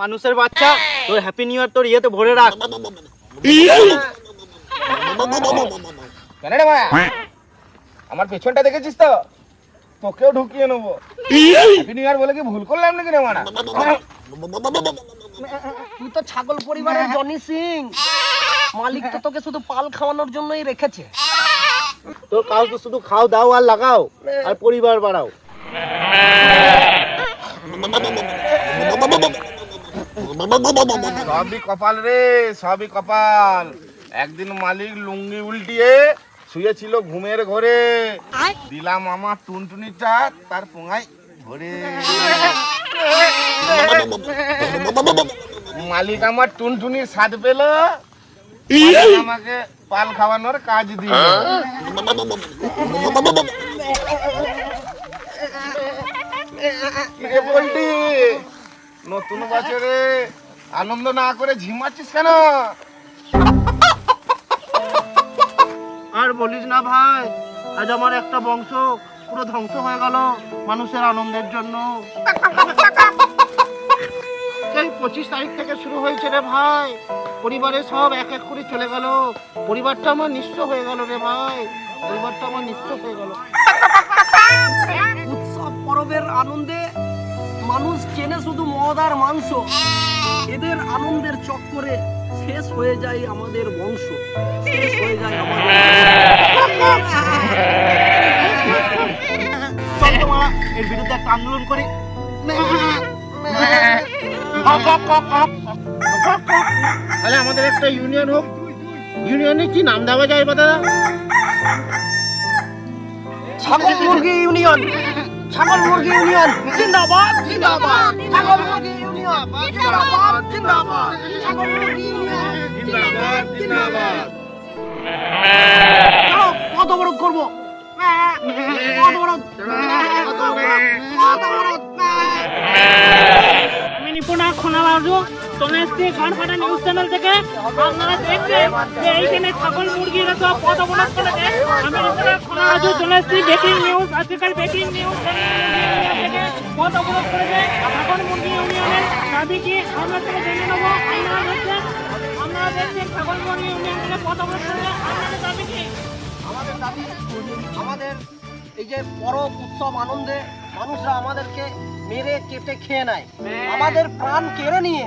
মানুষের বাচ্চা তোর হ্যাপি নিউ ইয়ার তোর ইয়েতে ভরে রাখ। আমার পেছনটা দেখেছিস তো? তোকেও ঢুকিয়ে নেব। হ্যাপি নিউ ইয়ার বলে কি ভুল করলাম নাকি রে মানা? তুই তো ছাগল পরিবারের জনি সিং। মালিক তো তোকে শুধু পাল খাওয়ানোর জন্যই রেখেছে। তোর কাজ তো শুধু খাও দাও আর লাগাও আর পরিবার বাড়াও। সবই কপাল রে সবই কপাল। একদিন মালিক লুঙ্গি উল্টিয়ে শুয়েছিল ঘুমের ঘরে। দিলাম আমার টুনটুনিটা তার পোঙায় ধরে। মালিক আমার টুনটুনির স্বাদ পেল। আমাকে পাল খাওয়ানোর কাজ দিল কিরে বলটি নতুন বছরে আনন্দ না করে ঝিমাচ্ছিস কেন? আর বলিস না ভাই আজ আমার একটা বংশ পুরো ধ্বংস হয়ে গেল মানুষের আনন্দের জন্য। এই পঁচিশ তারিখ থেকে শুরু হয়েছে রে ভাই। পরিবারে সব এক এক করে চলে গেল। পরিবারটা আমার নিঃস্ব হয়ে গেল রে ভাই। পরিবারটা আমার নিঃস্ব হয়ে গেল। উৎসব পরবের আনন্দে মানুষ চেনে শুধু মদ আর মাংস। এদের আনন্দের চক্করে শেষ হয়ে যায় আমাদের বংশ। শেষ হয়ে যায় আমাদের এর বিরুদ্ধে একটা আন্দোলন করি। তাহলে আমাদের একটা ইউনিয়ন হোক। ইউনিয়নে কি নাম দেওয়া যায় বা দাদা? ছাগল মুরগি ইউনিয়ন। ছাগল মুরগি ইউনিয়ন। জিন্দাবাদ জিন্দাবাদ। ছাগল মুরগি ইউনিয়ন। জিন্দাবাদ জিন্দাবাদ। ছাগল মুরগি ইউনিয়ন। জিন্দাবাদ জিন্দাবাদ। পথ অবরোধ করব। পথ অবরোধ। পথ অবরোধ। আমি নিপুণা খোনাবাজু চলে এসছি ঘাট ফাটা নিউজ চ্যানেল থেকে আপনারা দেখছেন যে এইখানে ছাগল মুরগিরা সব পথ অবরোধ করেছে আমি নিপুণা খোনাবাজু চলে এসছি ব্রেকিং নিউজ আজকাল ব্রেকিং নিউজ পথ অবরোধ করেছে ছাগল, মুরগি ইউনিয়নের দাবি আমরা থেকে জেনে নেব আপনারা দেখছেন আপনারা দেখছেন ছাগল, মুরগি ইউনিয়ন থেকে পথ অবরোধ করেছে আপনাদের দাবি কি? আমাদের দাবি, আমাদের এই যে পরব উৎসব আনন্দে মানুষরা আমাদেরকে মেরে কেটে খেয়ে নেয়। আমাদের প্রাণ কেড়ে নিয়ে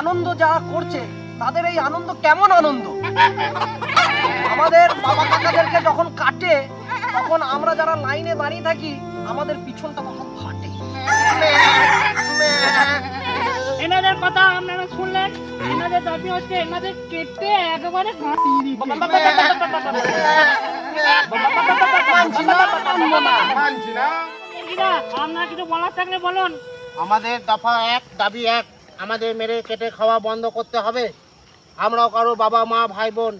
আনন্দ যারা করছে তাদের এই আনন্দ কেমন আনন্দ? আমাদের বাবা কাকাদেরকে যখন কাটে তখন আমরা যারা লাইনে দাঁড়িয়ে থাকি আমাদের পিছনটা তখন ফাটে। এনাদের কথা আপনারা শুনলেন এনাদের দাবি হচ্ছে এনাদের কেটে একেবারে আমাদের দফা এক দাবি এক আমাদের মেরে কেটে খাওয়া বন্ধ করতে হবে। আমরাও কারও বাবা মা ভাই বোন।